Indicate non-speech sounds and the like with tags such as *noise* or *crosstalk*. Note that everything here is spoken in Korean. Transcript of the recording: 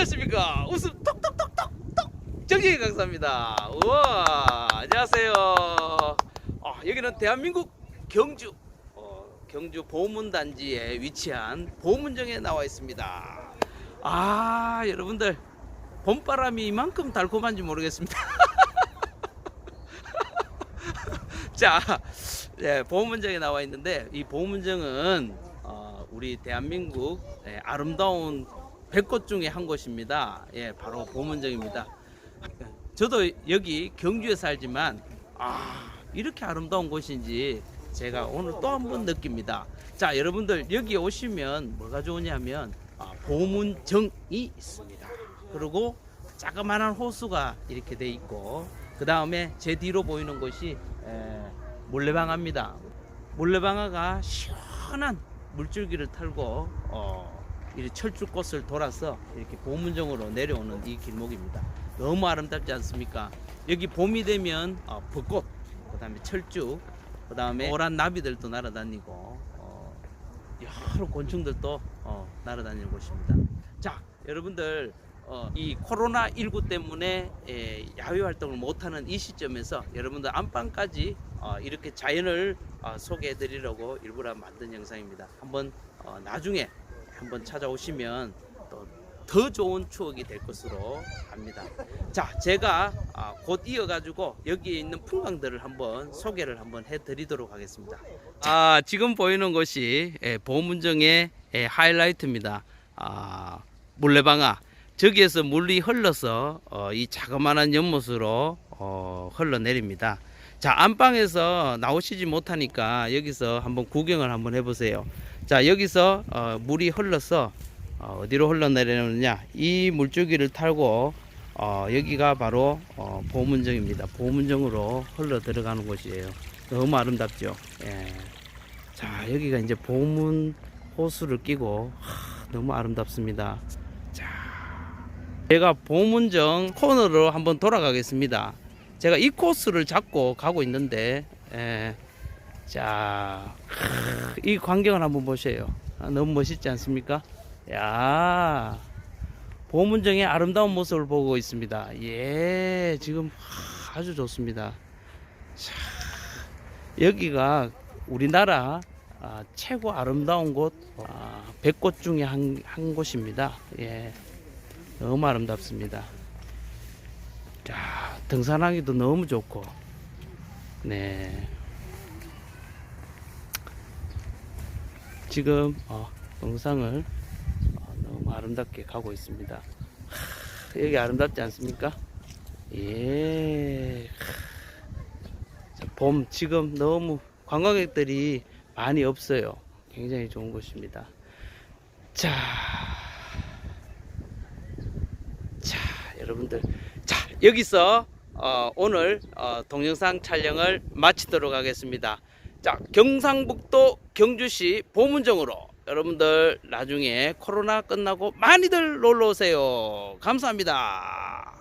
안녕하십니까? 웃음 톡톡톡톡톡! 정재희 강사입니다. 우와 안녕하세요. 아, 여기는 대한민국 경주 어, 경주 보문단지에 위치한 보문정에 나와 있습니다. 아 여러분들 봄바람이 이만큼 달콤한지 모르겠습니다. *laughs* 자 네, 보문정에 나와 있는데 이 보문정은 어, 우리 대한민국 예, 아름다운 백꽃 중에 한 곳입니다. 예, 바로 보문정입니다. 저도 여기 경주에 살지만 아 이렇게 아름다운 곳인지 제가 오늘 또 한 번 느낍니다. 자 여러분들 여기 오시면 뭐가 좋으냐면 아, 보문정이 있습니다. 그리고 자그마한 호수가 이렇게 돼 있고 그 다음에 제 뒤로 보이는 곳이 에, 몰래방아입니다. 몰래방아가 시원한 물줄기를 탈고 어, 이 철쭉꽃을 돌아서 이렇게 보문정으로 내려오는 이 길목입니다. 너무 아름답지 않습니까? 여기 봄이 되면 어, 벚꽃, 그 다음에 철쭉, 그 다음에 오란 나비들도 날아다니고 어, 여러 곤충들도 어, 날아다니는 곳입니다. 자, 여러분들 어, 이 코로나 19 때문에 에, 야외 활동을 못하는 이 시점에서 여러분들 안방까지 어, 이렇게 자연을 어, 소개해드리려고 일부러 만든 영상입니다. 한번 어, 나중에 한번 찾아오시면 또 더 좋은 추억이 될 것으로 합니다. 자, 제가 아, 곧 이어가지고 여기에 있는 풍광들을 한번 소개를 한번 해드리도록 하겠습니다. 아, 지금 보이는 곳이 예, 보문정의 예, 하이라이트입니다. 아, 물레방아. 저기에서 물이 흘러서 어, 이 자그마한 연못으로 어, 흘러내립니다. 자, 안방에서 나오시지 못하니까 여기서 한번 구경을 한번 해보세요. 자, 여기서 어, 물이 흘러서 어, 어디로 흘러내리느냐? 이 물줄기를 탈고 어, 여기가 바로 어, 보문정입니다. 보문정으로 흘러 들어가는 곳이에요. 너무 아름답죠. 예. 자, 여기가 이제 보문 호수를 끼고 하, 너무 아름답습니다. 자, 제가 보문정 코너로 한번 돌아가겠습니다. 제가 이 코스를 잡고 가고 있는데, 예. 자, 크, 이 광경을 한번 보세요. 아, 너무 멋있지 않습니까? 야, 보문정의 아름다운 모습을 보고 있습니다. 예, 지금 하, 아주 좋습니다. 자, 여기가 우리나라 아, 최고 아름다운 곳, 아, 백곳 중에 한, 한 곳입니다. 예, 너무 아름답습니다. 자, 등산하기도 너무 좋고, 네. 지금 어, 영상을 어, 너무 아름답게 가고 있습니다. 하, 여기 아름답지 않습니까? 예. 자, 봄 지금 너무 관광객들이 많이 없어요. 굉장히 좋은 곳입니다. 자, 자 여러분들, 자 여기서 어, 오늘 어, 동영상 촬영을 마치도록 하겠습니다. 자, 경상북도 경주시 보문정으로 여러분들 나중에 코로나 끝나고 많이들 놀러 오세요. 감사합니다.